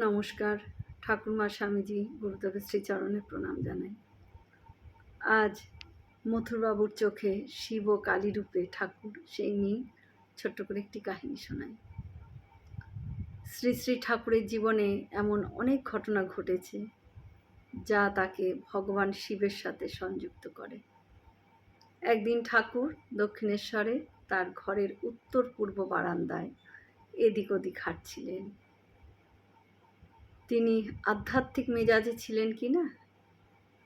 নমস্কার, ঠাকুরমা স্বামীজি গুরুদেব শ্রীচরণে প্রণাম জানাই। আজ মথুরবাবুর চোখে শিব ও কালী রূপে ঠাকুর সেই নিয়ে ছোট্ট করে একটি কাহিনী শোনাই। শ্রী শ্রী ঠাকুরের জীবনে এমন অনেক ঘটনা ঘটেছে যা তাকে ভগবান শিবের সাথে সংযুক্ত করে। একদিন ঠাকুর দক্ষিণেশ্বরে তার ঘরের উত্তর পূর্ব বারান্দায় এদিক ওদিক হাঁটছিলেন। তিনি আধ্যাত্মিক মেজাজে ছিলেন কি না,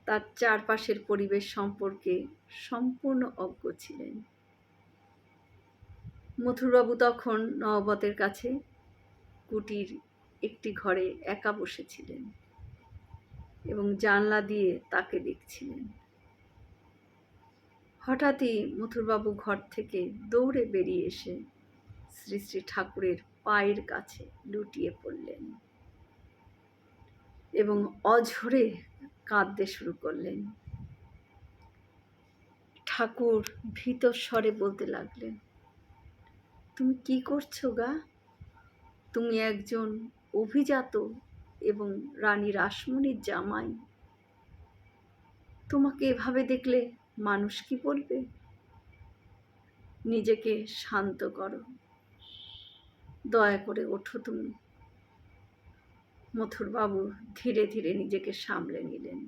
তার চারপাশের পরিবেশ সম্পর্কে সম্পূর্ণ অজ্ঞ ছিলেন। মথুরবাবু তখন নববতের কাছে কুটির একটি ঘরে একা বসেছিলেন এবং জানলা দিয়ে তাকে দেখছিলেন। হঠাৎই মথুরবাবু ঘর থেকে দৌড়ে বেরিয়ে এসে শ্রী শ্রী ঠাকুরের পায়ের কাছে লুটিয়ে পড়লেন। এবং অঝরে কাঁদতে শুরু করলেন। ঠাকুর ভীত স্বরে বলতে লাগলেন, তুমি কি করছ গা? তুমি একজন অভিজাত এবং রানী রাসমণির জামাই। তোমাকে এভাবে দেখলে মানুষ কি বলবে? নিজেকে শান্ত করো। দয়া করে ওঠো তুমি। মথুরবাবু ধীরে ধীরে নিজেকে সামলে নিলেন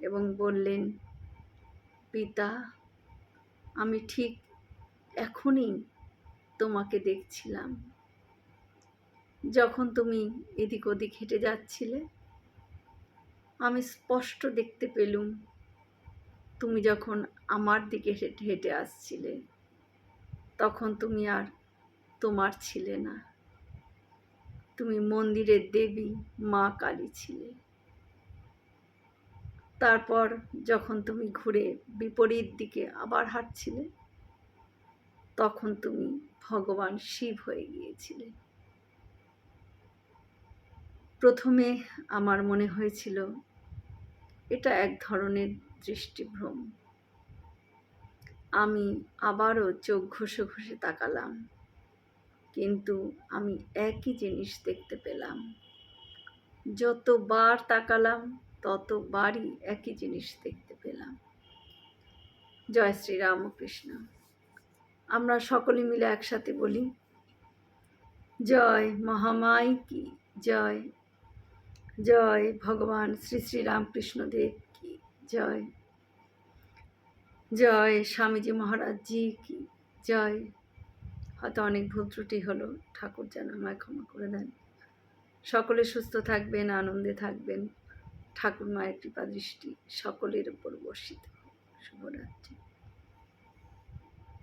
এবং বললেন, পিতা, আমি ঠিক এখনই তোমাকে দেখছিলাম। যখন তুমি এদিক ওদিক হেঁটে যাচ্ছিলে, আমি স্পষ্ট দেখতে পেলুম তুমি যখন আমার দিকে হেঁটে হেঁটে আসছিলে, তখন তুমি আর তোমার ছিলে না। তুমি মন্দিরের দেবী মা কালী ছিলে। তারপর যখন তুমি ঘুরে বিপরীত দিকে আবার হাঁটছিলে, তখন তুমি ভগবান শিব হয়ে গিয়েছিলে। প্রথমে আমার মনে হয়েছিল, এটা এক ধরনের দৃষ্টিভ্রম। আমি আবারও চোখ ঘষে ঘষে তাকালাম। কিন্তু আমি একই জিনিস দেখতে পেলাম। যতবার তাকালাম, ততবারই একই জিনিস দেখতে পেলাম। জয় শ্রী রামকৃষ্ণ। আমরা সকলে মিলে একসাথে বলি, জয় মহামাই কি, জয় জয় ভগবান শ্রী শ্রী রামকৃষ্ণ দেব কি, জয় জয় স্বামীজি মহারাজজি কি, জয় হয়তো অনেক ভুল ত্রুটি হলো, ঠাকুর যেন আমায় ক্ষমা করে দেন। সকলে সুস্থ থাকবেন, আনন্দে থাকবেন। ঠাকুর মায়ের কৃপা দৃষ্টি সকলের উপর বর্ষিত শুভরাত্রি।